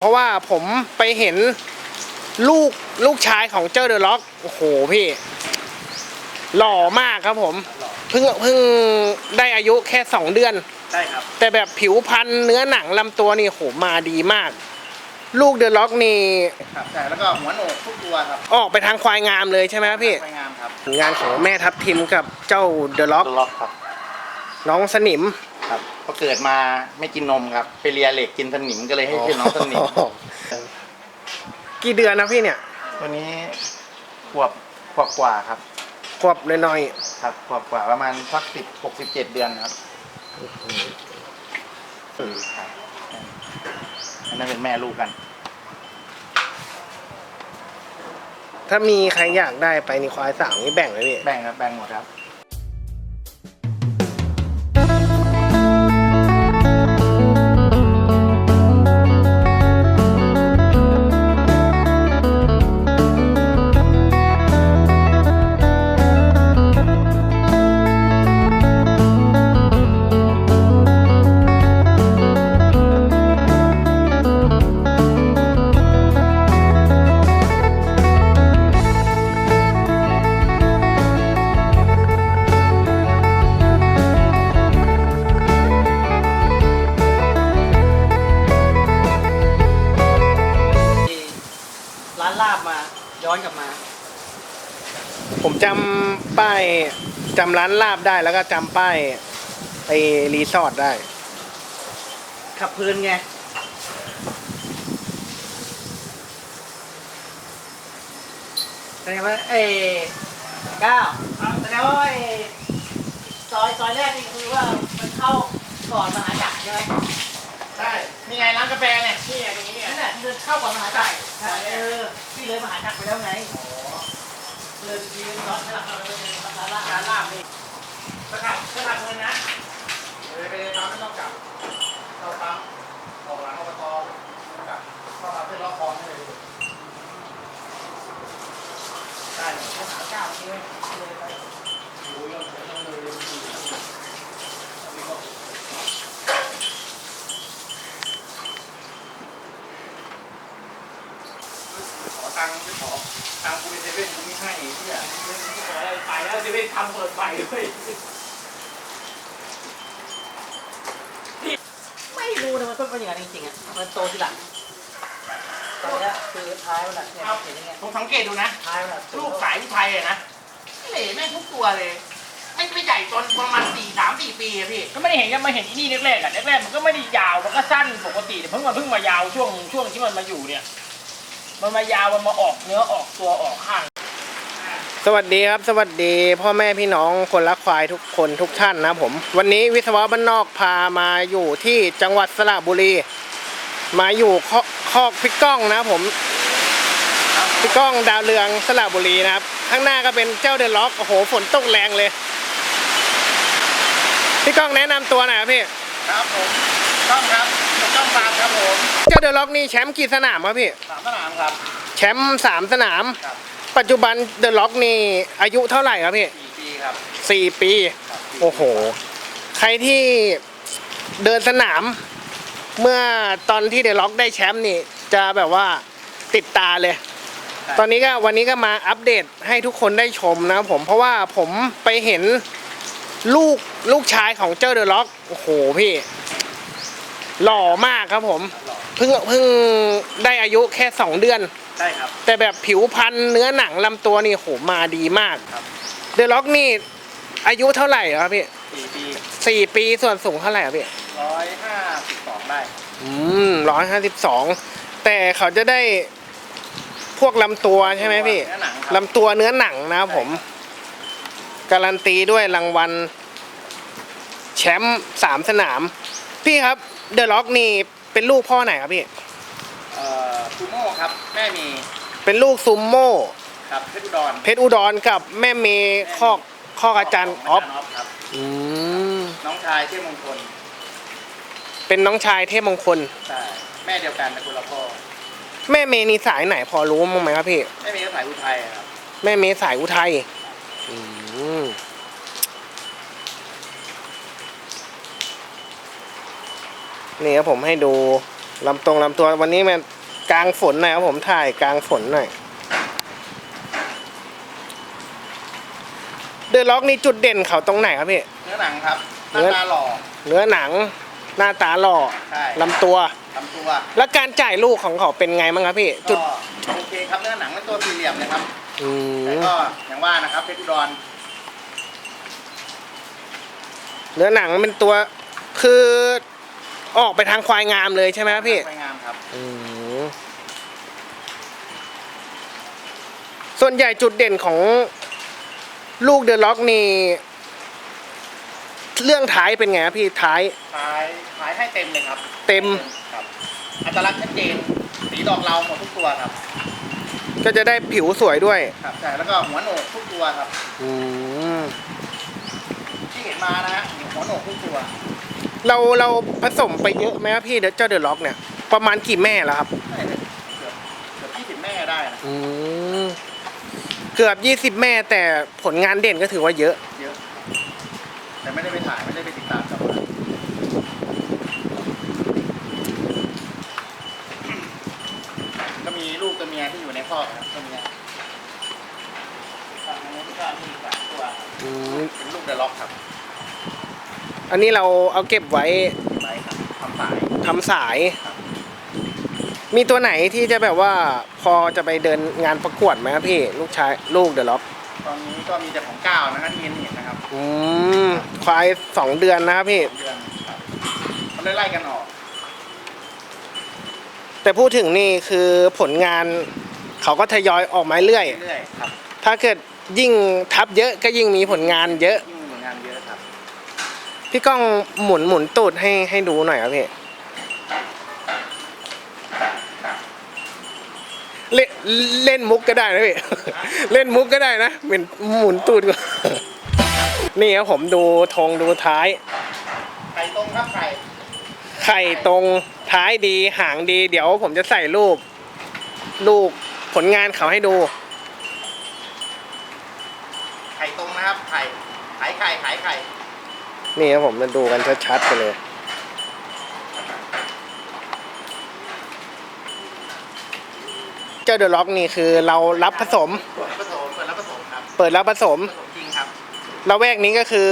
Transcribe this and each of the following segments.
เพราะว่าผมไปเห็นลูกลูกชายของเจ้าเดอะล็อกโอ้โหพี่ หล่อมากครับผมเพิ่งเพิ่งได้อายุแค่สองเดือน ได้ครับ แต่แบบผิวพันธุ์เนื้อหนังลำตัวนี่โหมาดีมาก ลูกเดอะล็อกนี่ครับใช่แล้วก็หัวโหนกทุกตัวครับออกไปทางควายงามเลยใช่ไหมครับพี่ สวยงามครับงานของแม่ทับทิมกับเจ้าเดอะล็อก ล็อกครับ น้องสนิมครับ พอเกิดมาไม่กินนมครับไปเลียเหล็กกินสนิมก็เลยให้ชื่อน้องสนิมกี่เดือนนะพี่เนี่ยตัวนี้ขวบขวบกว่าครับขวบหน่อยครับขวบกว่าประมาณสักสิบหกสิบเจ็ดเดือนครับครับอันนั้นเป็นแม่ลูกกันๆถ้ามีใครอยากได้ไปนี่ควายสาวนี่แบ่งเลยพี่แบ่งครับแบ่งหมดครับ ย้อนกลับมา ผมจำป้ายจำร้านลาบได้แล้วก็จำป้ายไอ้รีสอร์ทได้ ขับเพลินไง แสดงว่าเอ้เก้าแสดงว่าไอ้ซอยซอยแรกนี่คือว่ามันเข้าก่อนมหาจักรใช่ไหมใช่ มีไงร้านกาแฟเนี่ยนี่ไงตรงนี้ เดินเข้าก่อนมหาจักรเออพี่เลยมหาจักรไปแล้วไงเลยทีร้านลาบร้านลาบร้านลาบนี่สกัดสกัดเงินนะเลยไปเลยปั๊มไม่ต้องกลับเข้าปั๊มออกหลังอบตกลับเข้าปั๊มเพื่อล็อกคอให้เลยได้เลยมหาเก้าใช่ไหมเลยไปรู้เรื่องเรื่องเลยเลย ตังค์ไม่ขอตังค์กูเป็นเซเว่นกูไม่ให้ไอ้เหี้ยไปแล้วจะไปทำเปิดไฟด้วยไม่รู้นะมันต้องเป็นอย่างนั้นจริงๆอะมันโตทีหลังตอนเนี้ยคือท้ายมันอะเนี่ยเห็นยังไงผมสังเกตดูนะ ท้ายมันอะลูกสายอุทัยอะนะเหล่แม่งทุกตัวเลยไม่ไม่ใหญ่จนประมาณสี่สามสี่ปีอะพี่ ก็ไม่ได้เห็นกันมาเห็นที่นี่แรกๆอะแรกๆมันก็ไม่ได้ยาวมันก็สั้นปกติแต่เพิ่งมาเพิ่งมายาวช่วงช่วงที่มันมาอยู่เนี่ย มันมายาวมันมาออกเนื้อออกตัวออกข้าง สวัสดีครับ สวัสดีพ่อแม่พี่น้องคนรักควายทุกคนทุกท่านนะผม วันนี้วิศวะบ้านนอกพามาอยู่ที่จังหวัดสระบุรี มาอยู่คอคอกพี่ก้องนะผมพี่ก้องดาวเรืองสระบุรีนะครับ ข้างหน้าก็เป็นเจ้าเดอะล็อกโอ้โหฝนตกแรงเลย พี่ก้องแนะนำตัวหน่อยครับพี่ ครับผมต้องครับต้องฟาร์มครับผมเจ้าเดอะล็อกนี่แชมป์กี่สนามครับพี่ สามสนามครับ แชมป์สามสนาม ครับปัจจุบันเดอะล็อกนี่อายุเท่าไหร่ครับพี่สี่ปีครับสี่ปี ครับโอ้โห ใครที่เดินสนาม เมื่อตอนที่เดอะล็อกได้แชมป์นี่ จะแบบว่าติดตาเลย ตอนนี้ก็วันนี้ก็มาอัปเดตให้ทุกคนได้ชมนะครับผมเพราะว่าผมไปเห็น ลูกลูกชายของเจ้าเดอะล็อกโอ้โหพี่ หล่อมากครับผมเพิ่งเพิ่งได้อายุแค่สองเดือนได้ครับแต่แบบผิวพันธุ์เนื้อหนังลำตัวนี่โหมาดีมากครับ เดอะล็อกนี่อายุเท่าไหร่ครับพี่สี่ปีสี่ปีส่วนสูงเท่าไหร่ครับพี่ร้อยห้าสิบสองได้อืมร้อยห้าสิบสองแต่เขาจะได้พวกลำตัวใช่ไหมพี่เนื้อหนังครับลำตัวเนื้อหนังนะครับผม การันตีด้วยรางวัลแชมป์สามสนาม พี่ครับเดอะล็อกนี่เป็นลูกพ่อไหนครับพี่ เอ่อซูโม่ครับแม่มีเป็นลูกซุมโม่ครับเพชรอุดรเพชรอุดรกับแม่เมย์คอกคอกอาจารย์ออฟอาจารย์ออฟครับ อืมน้องชายเทพมงคลเป็นน้องชายเทพมงคล ใช่แม่เดียวกันแต่คนละพ่อแม่เมย์นี่สายไหนพอรู้มั้างไหมครับพี่ แม่มีก็สายอุทัยอะครับแม่เมย์สายอุทัยอืม นี่ครับผมให้ดูลำตรงลำตัววันนี้มันกลางฝนหน่อยครับผมถ่ายกลางฝนหน่อยเดอะล็อกนี่จุดเด่นเขาตรงไหนครับพี่ เนื้อหนังครับหเนื้น้าอตาหล่อเนื้อหนัง หน้าตาหล่อใช่ลำตัวลำตัว แล้วการจ่ายลูกของเขาเป็นไงบ้างครับพี่ จุก็ดโอเคครับเนื้อหนังเป็นตัวสี่เหลี่ยมเลยครับอืแต่มก็อย่างว่านะครับเพชรอุดร เนื้อหนังเป็นตัวคือออกไปทางควายงามเลยใช่ไหมครับพี่สวยงามครับ อืมส่วนใหญ่จุดเด่นของลูกเดอะล็อกนี่เรื่องท้ายเป็นไงครับพี่ท้ายขายขายให้เต็มเลยครับเต็ม ครับ อัตลักษณ์ชัดเจน สีดอกเราหมดทุกตัวครับ ก็จะได้ผิวสวยด้วย ครับ ใช่ แล้วก็หัวโหนกทุกตัวครับ อืมที่เห็นมา นะฮะหัวโหนกทุกตัวเราเราผสมไปเยอะไหมครับพี่เจ้าเดอะล็อกเนี่ย ประมาณกี่แม่แล้วครับเกือบเกือบยี่สิบแม่ได้นะอืมเกือบยี่สิบแม่แต่ผลงานเด่นก็ถือว่าเยอะ เยอะ แต่ไม่ได้ไปถ่ายไม่ได้ไปติดตามกับก็มีลูกตัวเมียที่อยู่ในคอกครับตัวเมียฝั่งนู้นก็มีสามตัว อืมเป็นลูกเดอะล็อกครับ อันนี้เราเอาเก็บไว้ไว้ครับทำสายทำสาย มีตัวไหนที่จะแบบว่าพอจะไปเดินงานประกวดไหมครับพี่ลูกชายลูกเดอะล็อกตอนนี้ก็มีแต่ของก้าวนะครับที่เห็นเห็นนะครับอืมควายสองเดือนนะครับพี่ เดือนครับมันไล่ๆกันออกแต่พูดถึงนี่คือผลงานเขาก็ทยอยออกมาเรื่อย เรื่อยๆครับถ้าเกิดยิ่งทับเยอะก็ยิ่งมีผลงานเยอะ ยิ่งมีงานเยอะครับ พี่ก้องหมุนหมุนตูดให้ให้ดูหน่อยครับพี่เล่นเล่นมุกก็ได้นะพี่ เล่นมุกก็ได้นะเป็นหมุนตูดก่อนนี่ครับผมดูธงดูท้าย ไข่ตรงครับไข่ ไข่ตรงท้ายดีหางดี เดี๋ยวผมจะใส่รูป รูปผลงานเขาให้ดู ไข่ตรงนะครับไข่ขายไข่ขายไข่ นี่ครับผมมาดูกันชัดๆไปเลย เจ้าเดอะล็อกนี่คือเรารับผสม เปิดผสมเปิดแล้วผสมครับเปิดรับผสมผสมจริงครับละแวกนี้ก็คือ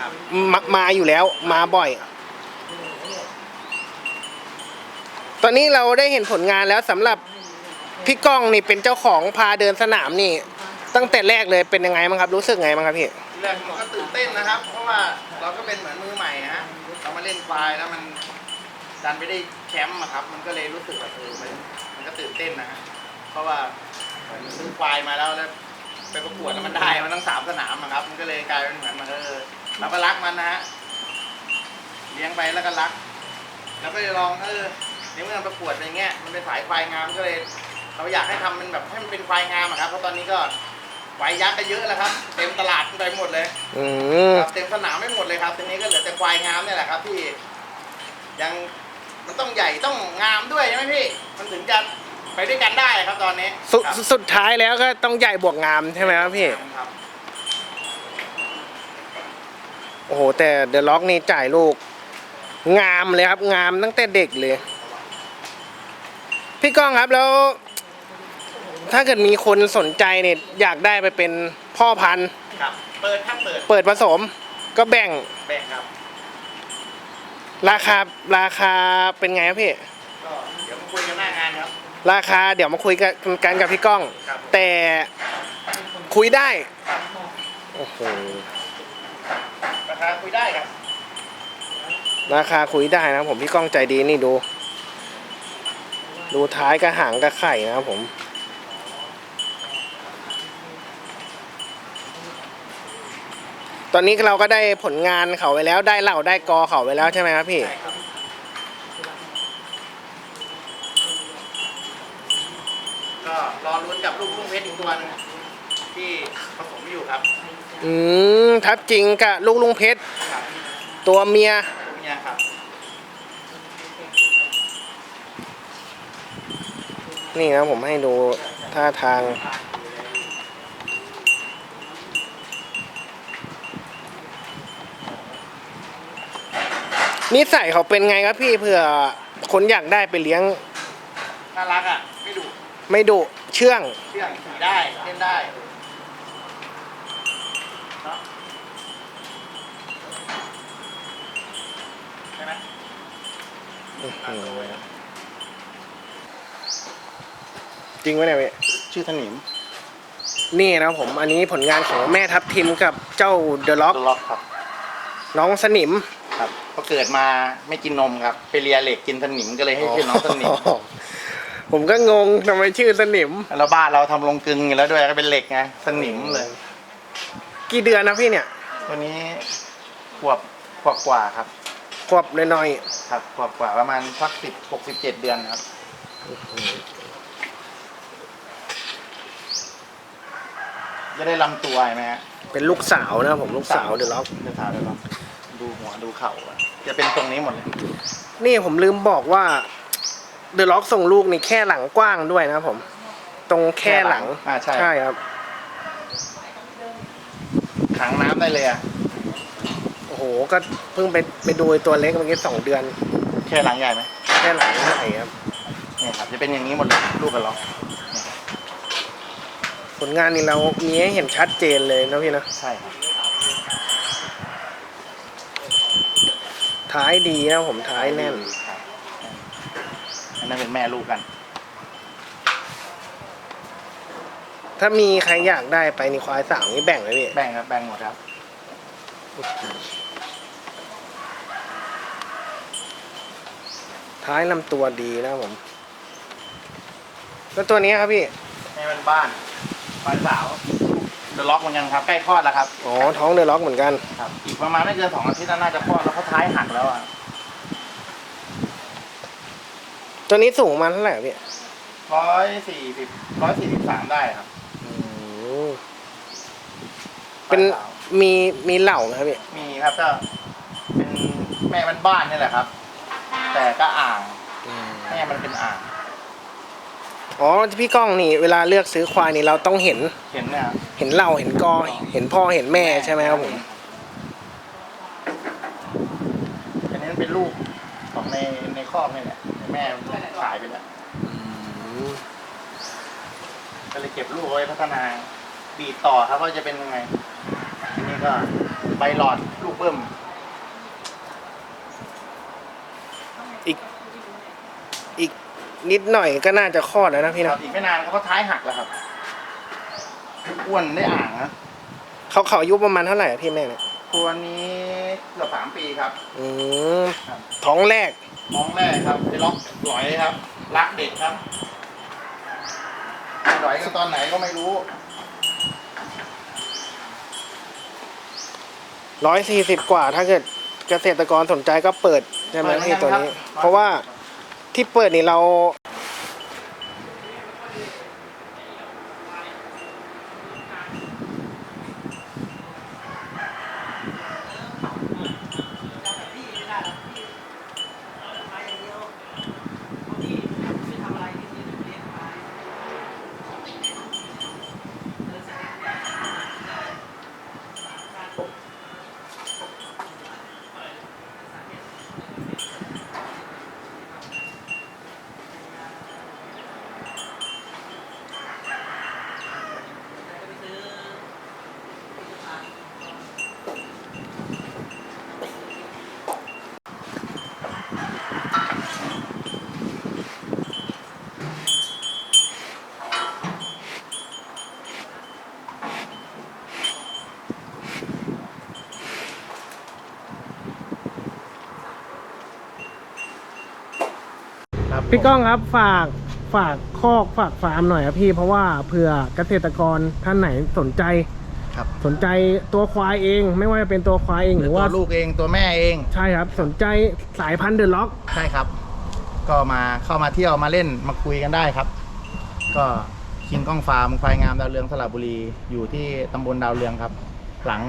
ครับมามาอยู่แล้วมาบ่อย ตอนนี้เราได้เห็นผลงานแล้วสำหรับพี่ก้องนี่เป็นเจ้าของพาเดินสนามนี่ ตั้งแต่แรกเลยเป็นยังไงบ้างครับรู้สึกไงบ้างครับพี่แรกมันก็ตื่นเต้นนะครับ เพราะว่าเราก็เป็นเหมือนมือใหม่นะฮะเรามาเล่นควายแล้วมันดันไปได้แชมป์อะครับ มันก็เลยรู้สึกแบบเออมันมันก็ตื่นเต้นนะฮะเพราะว่าเหมือนซื้อควายมาแล้วแล้วไปประกวดแล้วมันได้มันทั้งสามสนามอะครับ มันก็เลยกลายเป็นเหมือนมันเออเราก็รักมันนะฮะเลี้ยงไปแล้วก็รัก แล้วก็เลยลองเออในเมื่อมันประกวดอย่างเงี้ยมันเป็นสายควายงามก็เลย เราอยากให้ทำมันแบบให้มันเป็นควายงามอะครับเพราะตอนนี้ก็ ควายยักษ์ก็เยอะแล้วครับ เต็มตลาดไปหมดเลยอืมครับเต็มสนามไม่หมดเลยครับทีนี้ก็เหลือแต่ควายงามเนี่ยแหละครับที่ยังมันต้องใหญ่ต้องงามด้วยใช่ไหมพี่ มันถึงจะไปด้วยกันได้ครับตอนนี้สุดครับสุดท้ายแล้วก็ต้องใหญ่บวกงามใช่ไหมครับพี่ ครับ โอ้โห แต่เดอะล็อกนี่จ่ายลูก งามเลยครับ งามตั้งแต่เด็กเลย พี่ก้องครับแล้ว ถ้าเกิดมีคนสนใจเนี่ยอยากได้ไปเป็นพ่อพันธุ์ ครับ เปิดครับเปิด เปิดผสมก็แบ่งแบ่งครับ ราคาราคาเป็นไงครับพี่ ก็เดี๋ยวมาคุยกันหน้างานครับ ราคาเดี๋ยวมาคุยกันกันกับพี่ก้อง ครับแต่คุยได้โอ้โหราคาคุยได้ครับ ราคาคุยได้นะครับผมพี่ก้องใจดีนี่ดู ดูท้ายกระหางกระไข่นะครับผม ตอนนี้เราก็ได้ผลงานเขาไว้แล้วได้เหล่าได้กอเขาไว้แล้วใช่ไหมครับพี่ ใช่ครับก็รอลุ้นกับลูกพุ่งเพชรอีกตัวหนึงที่ผสมอยู่ครับอืมทับจริงกับลูกลุงเพชรครับตัวเมียตัวเมียครับนี่นะผมให้ดูท่าทาง นิสัยเขาเป็นไงครับพี่เผื่อคนอยากได้ไปเลี้ยงน่ารักอะ ไม่ดุไม่ดุเชื่อง เชื่องขี่ได้เล่นได้เนอะใช่ไหมจริงไหมเนี่ยพี่ชื่อสนิมนี่นะผมอันนี้ผลงานของแม่ทัพทิมกับเจ้าเดอะล็อกล็อกครับ น้องสนิมครับ พอเกิดมาไม่กินนมครับ ไปเลียเหล็กกินสนิมก็เลยให้ชื่อน้องสนิมผมก็งงทำไมชื่อสนิมแล้วบ้านเราทำลงกึงอยู่แล้วด้วยก็เป็นเหล็กไงสนิมเลย กี่เดือนนะพี่เนี่ยวันนี้ขวบขวบกว่าครับขวบน้อยครับขวบกว่าประมาณสักสิบหกสิบเจ็ดเดือนครับจะได้ลำตัวเห็นไหมฮะๆเป็นลูกสาวนะผมลูกสาวเดอะล็อกเดือดสาวเดือดล็อก ดูหัวดูเข่าอะจะเป็นตรงนี้หมดเลยนี่ผมลืมบอกว่าเดอะล็อกส่งลูกนี่แค่หลังกว้างด้วยนะผม ตรงแค่หลังอ่าใช่ ใช่ครับ ขังน้ำได้เลยอะโอ้โห ก็เพิ่งไปไปดูไอ้ตัวเล็กเมื่อกี้สองเดือน แค่หลังใหญ่ไหมแค่หลังใหญ่ครับ เนี่ยครับจะเป็นอย่างนี้หมดเลยลูกกับล็อกผลงานนี่เรามีให้เห็นชัดเจนเลยนะพี่นะ ใช่ครับ ท้ายดีนะผมท้ายแน่น ครับอันนั้นเป็นแม่ลูกกัน ถ้ามีใครอยากได้ไปนี่ควายสาวนี่แบ่งเลยพี่แบ่งครับ แบ่งหมดครับท้ายลำตัวดีนะผม แล้วตัวนี้ครับพี่ แม่เป็นบ้านบ้านสาว เดอะล็อกเหมือนกันครับใกล้คลอดแล้วครับอ๋อท้องเดอะล็อกเหมือนกันครับ อีกประมาณไม่เกินสองอาทิตย์น่าจะคลอดแล้วเขาท้ายหักแล้วอะตัวนี้สูงประมาณเท่าไหร่ครับพี่ร้อยสี่สิบร้อยสี่สิบสามได้ครับอืมเป็นบ้าสาวมีมีเหล่าไหมครับพี่มีครับก็เป็นแม่มันบ้านนี่แหละครับ แต่ก็อ่างแม่มันเป็นอ่าง อ๋อพี่ก้องนี่เวลาเลือกซื้อควายนี่เราต้องเห็นเห็นเนี่ยครับเห็นเหล่าเห็นกอเห็นพ่อเห็นแม่ใช่ไหมครับผมอันนี้มันเป็นลูกของในในครอบนี่แหละแม่ขายไปแล้วก็เลยเก็บลูกไว้พัฒนาบีดต่อครับว่าจะเป็นยังไงอันนี้ก็ใบหลอดลูกเบิ้มอีกอีก นิดหน่อยก็น่าจะคลอดแล้วนะพี่ครันะบอีกไม่นานเขาก็ท้ายหักแล้วครับอ้วนได้อ่างนะเขาเขาอายุประมาณเท่าไหร่อะพี่แม่เนี่ยตัวนี้เกือบสามปีครับ อืมครับ ท้องแรก น้องแรกครับไปล็อกหลอยครับ รักเด็กครับหลอยกันตอนไหนก็ไม่รู้ ร้อยสี่สิบกว่าถ้าเกิดเกษตรกรสนใจก็เปิดใช่ไหมพี่ตัวนี้เพราะว่า ที่เปิดนี่เรา ครับพี่ก้องครับฝากฝากคอกฝากฟาร์มหน่อยครับพี่เพราะว่าเผื่อเกษตรกรท่านไหนสนใจครับสนใจตัวควายเอง ไม่ว่าจะเป็นตัวควายเองหรือตัว่าวลูกเองตัวแม่เอง ใช่ครับ สนใจสายพันธุ์เดอะล็อกใช่ครับ ก็มาเข้ามาเที่ยวมาเล่นมาคุยกันได้ครับ ก็คิงก้องฟาร์มควายงามดาวเรืองสระบุรีอยู่ที่ตำบลดาวเรืองครับ หลัง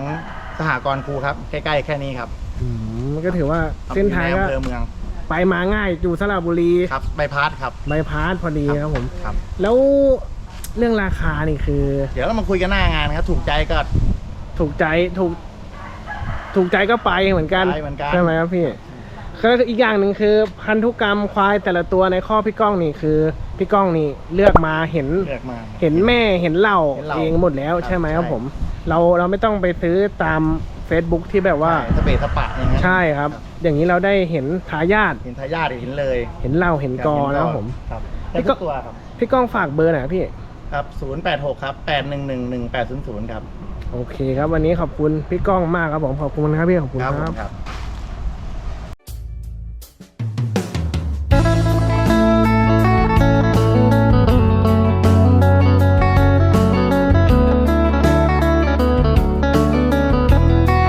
สหกรณ์ครูครับ ใกล้ๆแค่นี้ครับอืมก็ถือว่าเส้นทางอยู่ก็ใอำเภอเมือง ไปมาง่ายอยู่สระบุรีครับใบพัดครับ ใบพาสพอดีครับผม ครับ แล้วเรื่องราคานี่คือ เดี๋ยวเรามาคุยกันหน้างานครับถูกใจก็ถูกใจถูก ถูกใจก็ไปเหมือนกันไปเหมือนกัน ใช่ไหมครับพี่แล้วอีกอย่างหนึ่งคือ พันธุกรรมควายแต่ละตัวในข้อพี่ก้องนี่คือ พี่ก้องนี่เลือกมาเห็น เลือกมา เห็นแม่เห็นเหล่าเห็นเหล่าเองหมดแล้วครับใช่ไหมครับใช่ ผม เราเราไม่ต้องไปซื้อตาม Facebook ที่แบบว่า สเปซสปะอย่างเงี้ยใช่ครับ อย่างนี้เราได้เห็นทายาทเห็นทายาทเห็นเลย เห็นเหล่าเห็นกอนะครับผมครับพี่ได้ก็ทุกตัวครับ พี่ก้องฝากเบอร์หน่อยครับพี่ ครับ 086 ครับ 8111800 ครับ โอเคครับ วันนี้ขอบคุณพี่ก้องมากครับผม ขอบคุณครับพี่ ขอบคุณครับคผรับมครับ